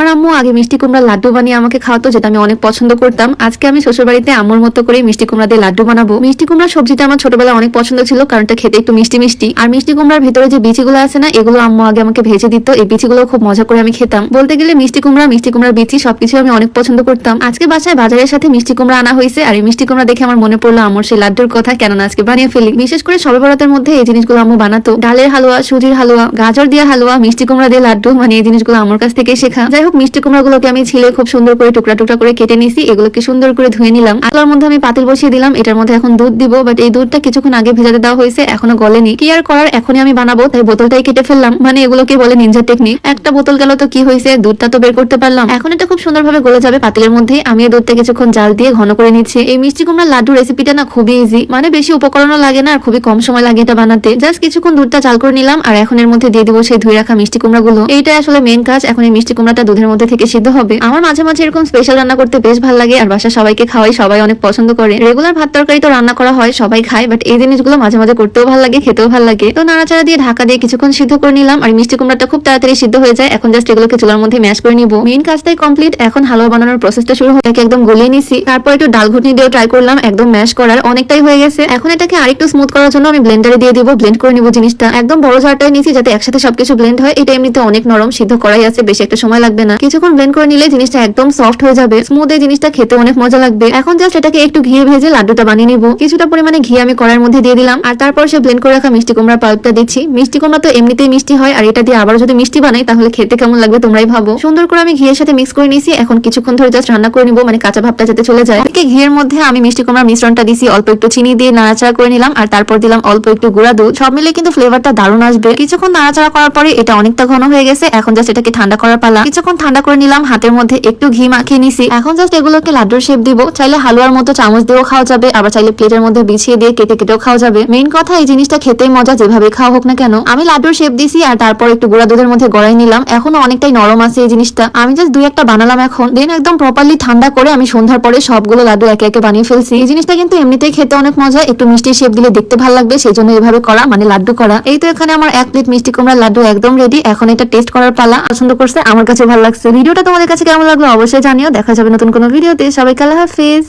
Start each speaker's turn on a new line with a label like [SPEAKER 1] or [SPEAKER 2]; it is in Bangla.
[SPEAKER 1] আমার আম্মু আগে মিষ্টি কুমড়া লাড্ডু বানিয়ে আমাকে খাওয়াতো, যেটা আমি অনেক পছন্দ করতাম। আজকে আমি শ্বশুর বাড়িতে আম্মুর মতো করে মিষ্টি কুমড়া দিয়ে লাড্ডু বানাবো। মিষ্টি কুমড়া সবজিটা আমার ছোটবেলায় অনেক পছন্দ ছিল, কারণ এটা খেতে একটু মিষ্টি মিষ্টি। আর মিষ্টি কুমড়ার ভিতরে যে বিচিগুলো আছে না, এগুলো আম্মু আগে আমাকে ভেজে দিত। এই বিচিগুলো খুব মজা করে আমি খেতাম। বলতে গেলে মিষ্টি কুমড়া, মিষ্টি কুমড়ার বিচি সবকিছু আমি অনেক পছন্দ করতাম। আজকে বাসায় বাজারের সাথে মিষ্টি কুমড়া আনা হয়েছে, আর এই মিষ্টি কুমড়া দেখে আমার মনে পড়ল আমার সেই লাড্ডুর কথা, কেননা আজকে বানিয়ে ফেলি। বিশেষ করে সবে মধ্যে এই জিনিসগুলো আম্মু বানাতো। ডালের হালুয়া, সুজির হালুয়া, গাজর দিয়ে হালুয়া, মিষ্টি কুমড়া দিয়ে লাড্ডু মানে এই জিনিসগুলো আমার কাছ থেকে শেখা। যাই হোক মিষ্টি কুমড়াগুলোকে আমি ছিলে খুব সুন্দর করে টুকরা টুকরা করে কেটে নিছি, এগুলোকে সুন্দর করে ধুয়ে নিলাম। আলোর মধ্যে আমি পাতিল বসিয়ে দিলাম, এটার মধ্যে এখন দুধ দিব বাট এই দুধটা কিছুক্ষণ আগে ভেজাতে দেওয়া হয়েছে, এখনও গলেনি। কি আর করার, এখনই আমি বানাবো, তাই বোতলটাই কেটে ফেললাম। মানে এগুলোকে বলে নিনজা টেকনিক একটা বোতল গেল তো কি হয়েছে, দুধটা তো বের করতে পারলাম। এখন এটা খুব সুন্দরভাবে গলে যাবে পাতিলের মধ্যে আমি এই দুধটা কিছুক্ষণ জাল দিয়ে ঘন করে নিচ্ছি। এই মিষ্টি কুমড়া লাড্ডু রেসিপিটা না খুবই ইজি মানে বেশি উপকরণও লাগে না আর খুবই কম সময় লাগে এটা বানাতে। জাস্ট কিছুক্ষণ দুধটা চাল করে নিলাম, আর এখন এর মধ্যে দিয়ে দিব সেই ধুয়ে রাখা মিষ্টি কুমড়া গুলো এইটাই আসলে মেন কাজ, এখন এই মিষ্টি কুমড়াটা দুধের মধ্যে থেকে সিদ্ধ হবে। আমার মাঝে মাঝে এরকম স্পেশাল রান্না করতে বেশ ভালো লাগে আর বাসা সবাইকে খাওয়াই সবাই অনেক পছন্দ করে। রেগুলার ভাত তরকারি তো রান্না করা হয়, সবাই খায় বাট এই জিনিসগুলো মাঝে মাঝে করতেও ভালো লাগে, খেতেও ভালো লাগে। তো নাড়াচাড়া দিয়ে ঢাকা দিয়ে কিছুক্ষণ সিদ্ধ করে নিলাম আর মিষ্টি কুমড়াটা খুব তাড়াতাড়ি সিদ্ধ হয়ে যায়। এখন জাস্ট এগুলোকে চুলার মধ্যে ম্যাশ করে নিব। মেইন কাজটাই কমপ্লিট এখন হালুয়া বানানোর প্রসেসটা শুরু হয় একদম গলিয়ে নিছি। তারপর একটু ডাল ঘুটনি দিয়ে ট্রাই করলাম, একদম ম্যাশ করার। অনেকটাই হয়ে গেছে। এখন এটাকে আরেকটু স্মুথ করার জন্য আমি ব্লেন্ডারে দিয়ে দিব ব্লেন্ড করে নিব জিনিসটা। একদম বড় জারটাই নিছি যাতে একসাথে সবকিছু ব্লেন্ড হয়। এটা এমনিতে অনেক নরম, সিদ্ধ করাই আছে, বেশি একটা সময় লাগবে না। কিছুক্ষণ ব্লেন্ড করে নিলে জিনিসটা একদম সফট হয়ে যাবে। স্মুথ এই জিনিসটা খেতে অনেক মজা লাগবে। এখন জাস্ট এটাকে একটু ঘিয়ে ভেজে লাড্ডুটা বানিয়ে নিব। কিছুটা পরিমাণে ঘি আমি কড়ার মধ্যে দিয়ে দিলাম। আর তারপর সে ব্লেন্ড করে রাখা মিষ্টি কুমড়ার পাল্পটা দিচ্ছি। মিষ্টি কুমড়া তো এমনিতেই মিষ্টি হয়, আর এটা দিয়ে আবার যদি মিষ্টি বানাই, তাহলে খেতে কেমন লাগবে তোমরাই ভাবো। সুন্দর করে আমি ঘিয়ের সাথে মিক্স করে নিয়েছি। এখন কিছুক্ষণ ধরে জাস্ট রান্না করে নিব মানে কাঁচা ভাবটা যাতে চলে যায়। এদিকে ঘিয়ের মধ্যে আমি মিষ্টি কুমড়ার মিশ্রণটা দিছি অল্প একটু চিনি দিয়ে নাড়াচাড়া করে নিলাম। আর তারপর দিলাম অল্প একটু গুঁড়া দুধ। সব মিলে কিন্তু ফ্লেভারটা দারুণ আসবে। কিছুক্ষণ নাড়াচাড়া করার পরে এটা অনেকটা ঘন হয়ে গেছে। এখন জাস্ট এটাকে ঠান্ডা করার পালা। কিছুক্ষণ ঠান্ডা করে নিলাম, হাতের মধ্যে একটু ঘি মাখিয়ে নিছি। এখন জাস্ট এগুলোকে লাড্ডুর শেপ দিব। চাইলে হালুয়ার মতো চামচ দিয়েও খাওয়া যাবে, আবার চাইলে প্লেটের মধ্যে বিছিয়ে দিয়ে কেটে কেটেও খাওয়া যাবে। মেইন কথা, এই জিনিসটা খেতেই মজা, যেভাবে খাওয়া হোক না কেন। আমি লাড্ডুর শেপ দিছি আর তারপর একটু গুঁড়া দুধের মধ্যে গড়াই নিলাম। এখনও অনেকটাই নরম আছে এই জিনিসটা। আমি জাস্ট দুই একটা বানালাম এখন। দেন একদম প্রপারলি ঠান্ডা করে আমি সন্ধ্যার পরে সবগুলো লাড্ডু একে একে বানিয়ে ফেলছি। এই জিনিসটা কিন্তু এমনিতেই খেতে অনেক মজা, একটু মিষ্টি শেপ দিলে দেখতে ভালো লাগবে সেই জন্য এভাবে করা মানে লাড্ডু করা। এই তো এখানে আমার এক প্লেট মিষ্টি কুমড়ার লাড্ডু একদম রেডি এখন এটা টেস্ট করার পালা। পছন্দ করছে, আমার কাছে ভালো লাগছে। ভিডিওটা তোমাদের কাছে কেমন লাগল অবশ্যই জানিও। দেখা যাবে নতুন কোনো ভিডিওতে। সবাইকে আল্লাহ হাফিজ।